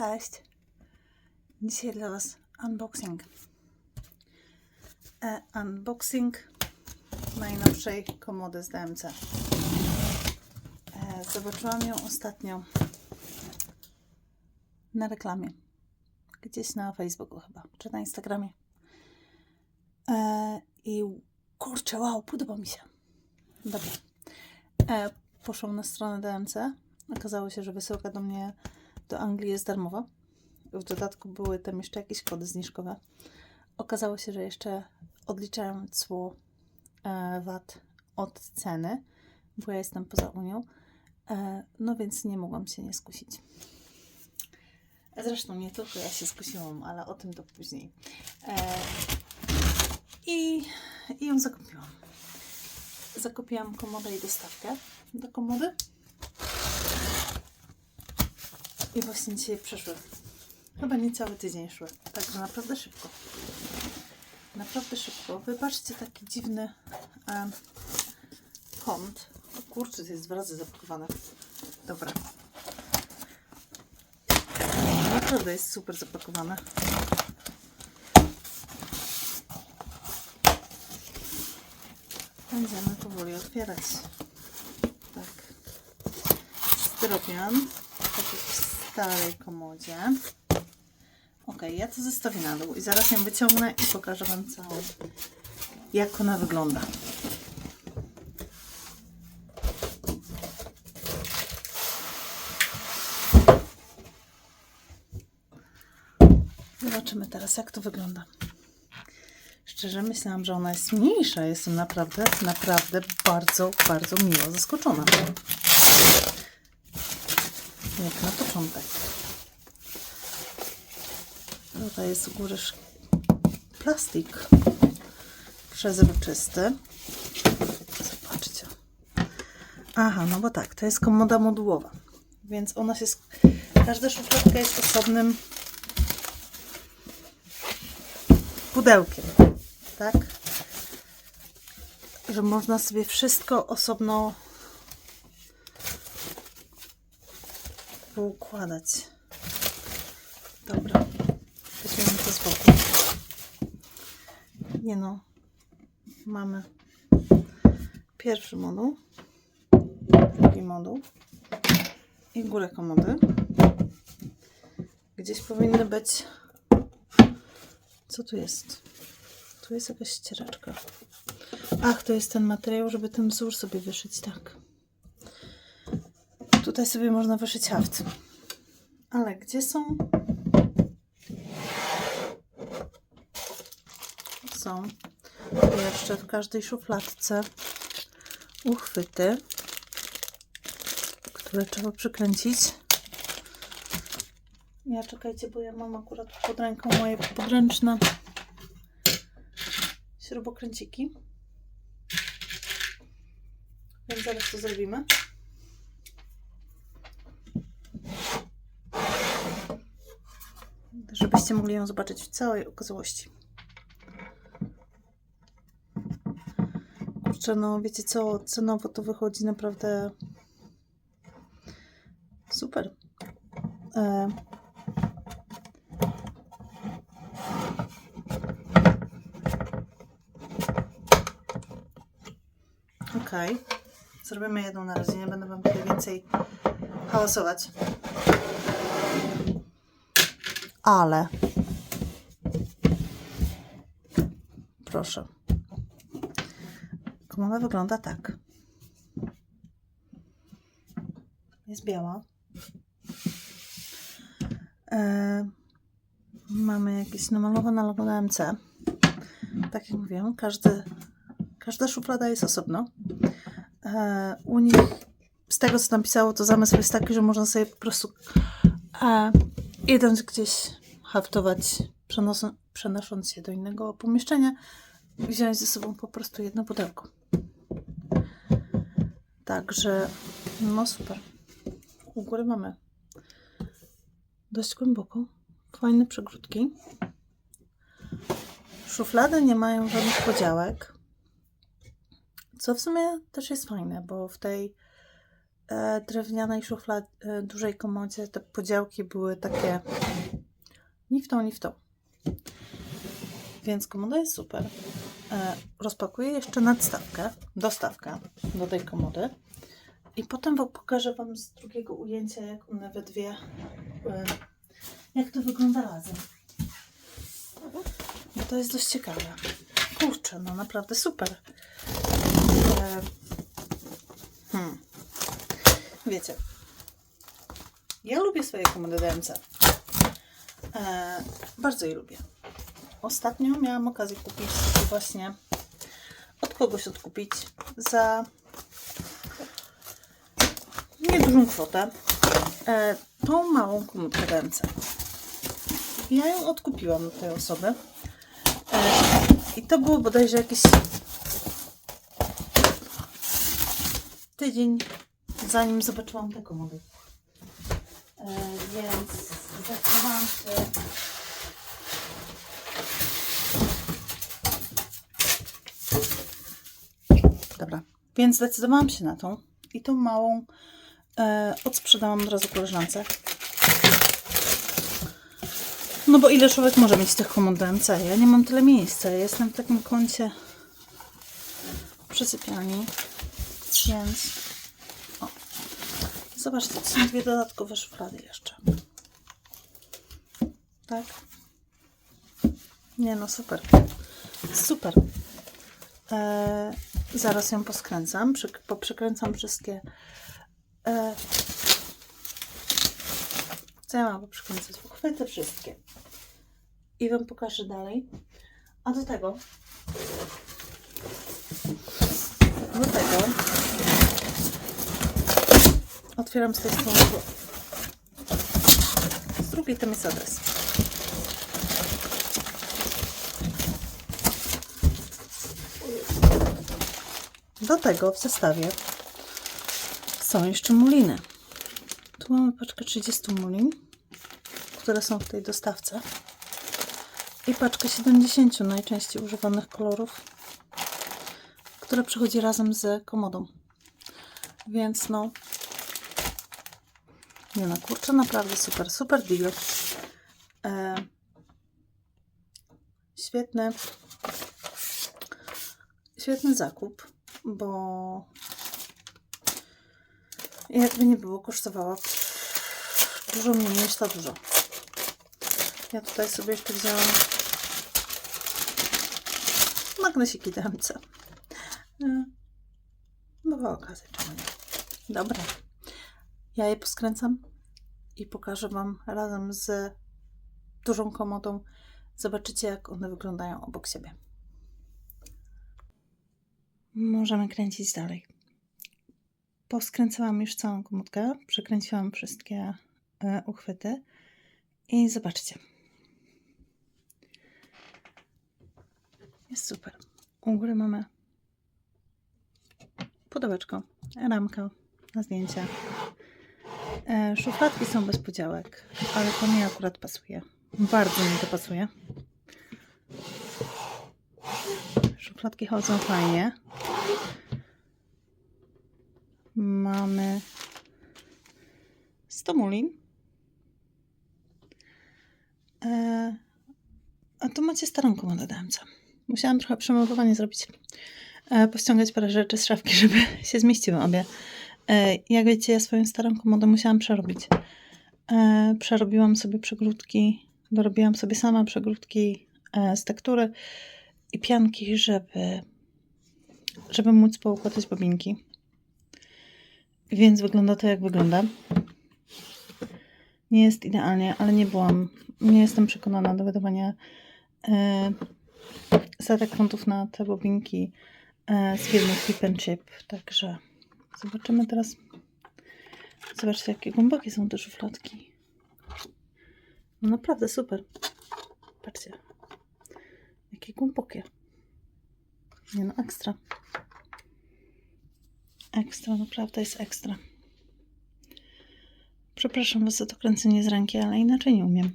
Cześć! Dzisiaj dla Was unboxing. E, unboxing najnowszej komody z DMC. E, zobaczyłam ją ostatnio na reklamie. Gdzieś na Facebooku chyba, czy na Instagramie. E, I kurczę, wow, podoba mi się. Dobra. E, poszłam na stronę DMC. Okazało się, że wysyłka do mnie do Anglii jest darmowa. W dodatku były tam jeszcze jakieś kody zniżkowe. Okazało się, że jeszcze odliczają cło e, VAT od ceny, bo ja jestem poza Unią. E, no więc nie mogłam się nie skusić. Zresztą nie tylko ja się skusiłam, ale o tym to później. E, i, I ją zakupiłam. Zakupiłam komodę i dostawkę do komody. I właśnie dzisiaj przeszły. Chyba nie cały tydzień szły. Także naprawdę szybko. Naprawdę szybko. Wybaczcie taki dziwny e, kąt. O kurczę, to jest dwa razy zapakowane. Dobra. Naprawdę jest super zapakowane. Będziemy powoli otwierać. Tak. Styropian. Tak starej komodzie. Ok, ja to zostawię na dół i zaraz ją wyciągnę i pokażę Wam całą, jak ona wygląda. Zobaczymy teraz, jak to wygląda. Szczerze myślałam, że ona jest mniejsza. Jestem naprawdę, naprawdę bardzo, bardzo miło zaskoczona. Jak na początek. Tutaj jest u góry plastik przezroczysty. Zobaczcie. Aha, no bo tak, to jest komoda modułowa. Więc ona się. Każda szufladka jest osobnym pudełkiem. Tak? Że można sobie wszystko osobno poukładać. Dobra. Weźmiemy to z boku. Nie no. Mamy pierwszy moduł, drugi moduł i górę komody. Gdzieś powinny być. Co tu jest? Tu jest jakaś ściereczka. Ach, to jest ten materiał, żeby ten wzór sobie wyszyć, tak. Tutaj sobie można wyszyć haft. Ale gdzie są? Są jeszcze w każdej szufladce uchwyty, które trzeba przykręcić. Ja czekajcie, bo ja mam akurat pod ręką moje podręczne śrubokręciki. Więc zaraz to zrobimy. Żebyście mogli ją zobaczyć w całej okazałości. Kurczę, no wiecie co, cenowo to wychodzi naprawdę super. E, Okej. Zrobimy jedną na razie, nie będę Wam tutaj więcej hałasować. Ale. Proszę. Komoda wygląda tak. Jest biała. E, mamy jakieś namalowane logo na MC. Tak jak mówiłam, każdy, każda szuflada jest osobno. E, u nich, z tego co tam pisało, to zamysł jest taki, że można sobie po prostu e, idąc gdzieś haftować, przenosząc się do innego pomieszczenia, wziąć ze sobą po prostu jedno pudełko. Także, no super. U góry mamy dość głęboko, fajne przegródki. Szuflady nie mają żadnych podziałek, co w sumie też jest fajne, bo w tej e, drewnianej szuflad, e, dużej komodzie te podziałki były takie ni w tą, ni w tą. Więc komoda jest super. E, rozpakuję jeszcze nadstawkę, dostawkę do tej komody. I potem pokażę Wam z drugiego ujęcia, jak one we dwie, e, jak to wygląda razem. Bo to jest dość ciekawe. Kurczę, no naprawdę super. E, hmm. Wiecie, ja lubię swoje komody DMC. E, bardzo je lubię. Ostatnio miałam okazję kupić właśnie od kogoś odkupić za niedużą kwotę e, tą małą komórkę. Ja ją odkupiłam od tej osoby e, i to było bodajże jakiś tydzień zanim zobaczyłam te komody. E, więc się Dobra, więc zdecydowałam się na tą i tą małą e, odsprzedałam od razu koleżance. No bo ile człowiek może mieć tych komod DMC? Ja nie mam tyle miejsca. Jestem w takim kącie przy sypialni, więc o. Zobaczcie, to są dwie dodatkowe szuflady jeszcze. Tak? Nie no, super. Super. E, zaraz ją poskręcam, przy, poprzekręcam wszystkie. E, co ja mam poprzekręcać? Uchwyty wszystkie. I Wam pokażę dalej. A do tego do tego otwieram z tej strony z drugiej tam jest adres. Do tego w zestawie są jeszcze muliny. Tu mamy paczkę 30 mulin, które są w tej dostawce. I paczkę 70 najczęściej używanych kolorów, która przychodzi razem z komodą. Więc no, nie no, kurczę, naprawdę super, super deal. E, świetny, świetny zakup, bo jakby nie było, kosztowała dużo mniej niż ta dużo. Ja tutaj sobie jeszcze wzięłam magnesiki DMC. E, Była okazja, czemu nie? Dobra. Ja je poskręcam i pokażę Wam razem z dużą komodą. Zobaczycie, jak one wyglądają obok siebie. Możemy kręcić dalej. Poskręcałam już całą komórkę, przekręciłam wszystkie e, uchwyty i zobaczcie. Jest super. U góry mamy pudełeczko, ramka na zdjęcia. E, szufladki są bez podziałek, ale to mi akurat pasuje. Bardzo mi to pasuje. Szufladki chodzą fajnie. Mamy 100 mulin. E, a tu macie starą komodę DMC. Musiałam trochę przemeblowanie zrobić. E, pościągać parę rzeczy z szafki, żeby się zmieściły obie. E, jak wiecie, ja swoją starą komodę musiałam przerobić. E, przerobiłam sobie przegródki, dorobiłam sobie sama przegródki e, z tektury i pianki, żeby, żeby móc poukładać bobinki. Więc wygląda to jak wygląda. Nie jest idealnie, ale nie byłam, nie jestem przekonana do wydawania e, setek funtów na te bobinki e, z firmy Keep and Chip. Także zobaczymy teraz. Zobaczcie, jakie głębokie są te szufladki. No naprawdę super. Patrzcie. Jakie głębokie. Nie no, ekstra. Ekstra, naprawdę jest ekstra. Przepraszam was za to kręcenie z ręki, ale inaczej nie umiem.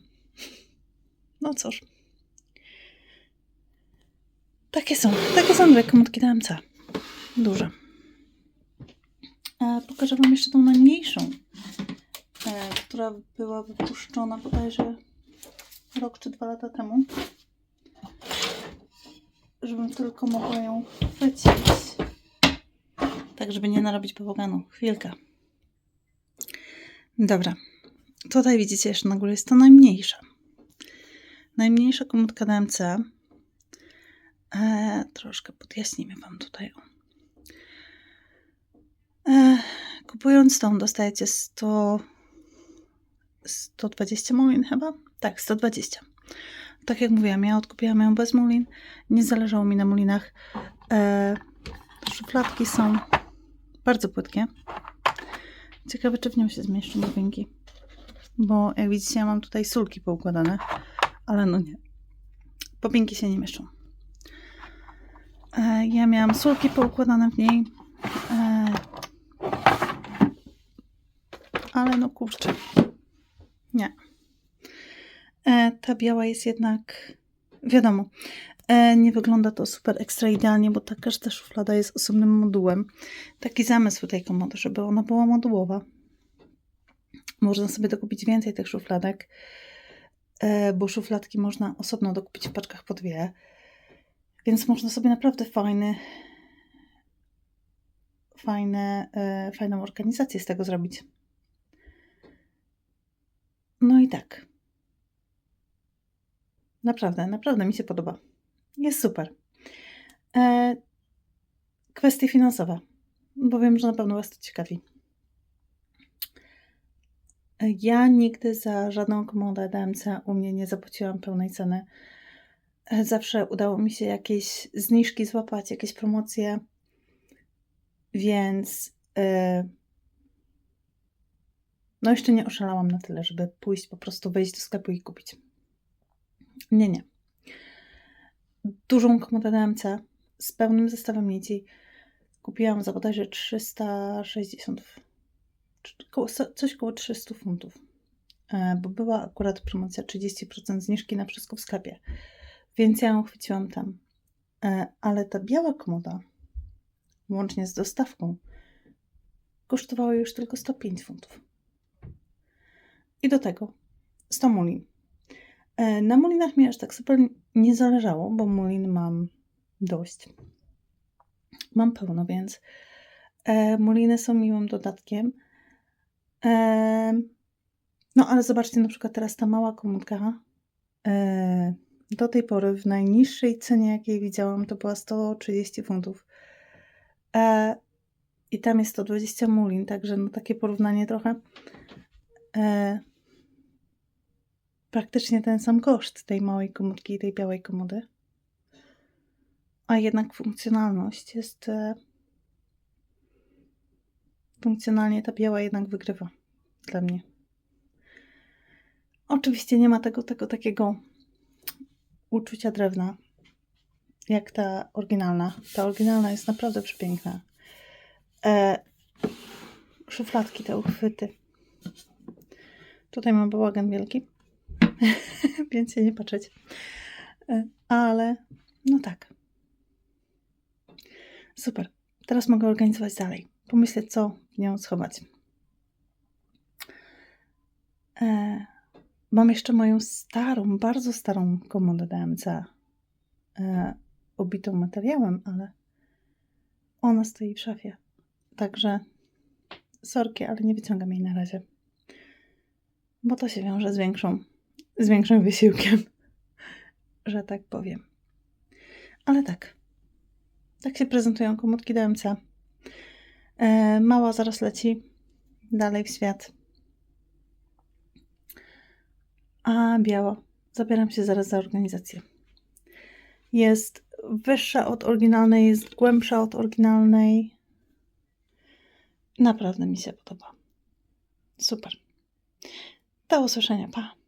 No cóż. Takie są, takie są dwie komórki DMC. Duże. E, pokażę Wam jeszcze tą najmniejszą, e, która była wypuszczona bodajże rok czy dwa lata temu. Żebym tylko mogła ją chwycić. Tak, żeby nie narobić bałaganu. Chwilkę. Dobra. Tutaj widzicie jeszcze na górze jest to najmniejsza. Najmniejsza komórka DMC. E, troszkę podjaśnimy Wam tutaj. E, kupując tą dostajecie 100, 120 mulin chyba? Tak, 120. Tak jak mówiłam, ja odkupiłam ją bez mulin. Nie zależało mi na mulinach. E, szufladki są bardzo płytkie. Ciekawe, czy w nią się zmieszczą bobinki. Bo jak widzicie, ja mam tutaj sulki poukładane, ale no nie. Bobinki się nie mieszczą. E, ja miałam sulki poukładane w niej. E, ale no kurczę. Nie. E, ta biała jest jednak, wiadomo, nie wygląda to super ekstra idealnie, bo ta każda szuflada jest osobnym modułem. Taki zamysł tej komody, żeby ona była modułowa. Można sobie dokupić więcej tych szufladek, e, bo szufladki można osobno dokupić w paczkach po dwie. Więc można sobie naprawdę fajny, fajne, e, fajną organizację z tego zrobić. No i tak. Naprawdę, naprawdę mi się podoba. Jest super. E, kwestie finansowe, bo wiem, że na pewno Was to ciekawi. Ja nigdy za żadną komodę DMC u mnie nie zapłaciłam pełnej ceny. Zawsze udało mi się jakieś zniżki złapać, jakieś promocje, więc e, no jeszcze nie oszalałam na tyle, żeby pójść po prostu wejść do sklepu i kupić. Nie, nie. Dużą komodę DMC z pełnym zestawem nici kupiłam za bodajże 360, czy koło, coś koło 300 funtów, E, bo była akurat promocja 30% zniżki na wszystko w sklepie, więc ja ją chwyciłam tam. E, Ale ta biała komoda, łącznie z dostawką, kosztowała już tylko 105 funtów. I do tego 100 mulin. E, Na mulinach mi aż tak super nie zależało, bo mulin mam dość. Mam pełno, więc e, muliny są miłym dodatkiem. E, no ale zobaczcie, na przykład teraz ta mała komórka do tej pory w najniższej cenie, jakiej widziałam, to była 130 funtów. I tam jest 120 mulin, także no takie porównanie trochę. Praktycznie ten sam koszt tej małej komórki i tej białej komody. A jednak funkcjonalność jest. E, funkcjonalnie ta biała jednak wygrywa dla mnie. Oczywiście nie ma tego, tego takiego uczucia drewna jak ta oryginalna. Ta oryginalna jest naprawdę przepiękna. E, szufladki, te uchwyty. Tutaj mam bałagan wielki, więc się nie patrzeć. E, ale no tak. Super. Teraz mogę organizować dalej. Pomyśleć, co w nią schować. E, mam jeszcze moją starą, bardzo starą komodę DMC. E, obitą materiałem, ale ona stoi w szafie. Także sorki, ale nie wyciągam jej na razie. Bo to się wiąże z większą, z większym wysiłkiem, że tak powiem. Ale tak. Tak się prezentują komórki DMC. E, mała zaraz leci dalej w świat. A biała. Zabieram się zaraz za organizację. Jest wyższa od oryginalnej, jest głębsza od oryginalnej. Naprawdę mi się podoba. Super. Do usłyszenia. Pa.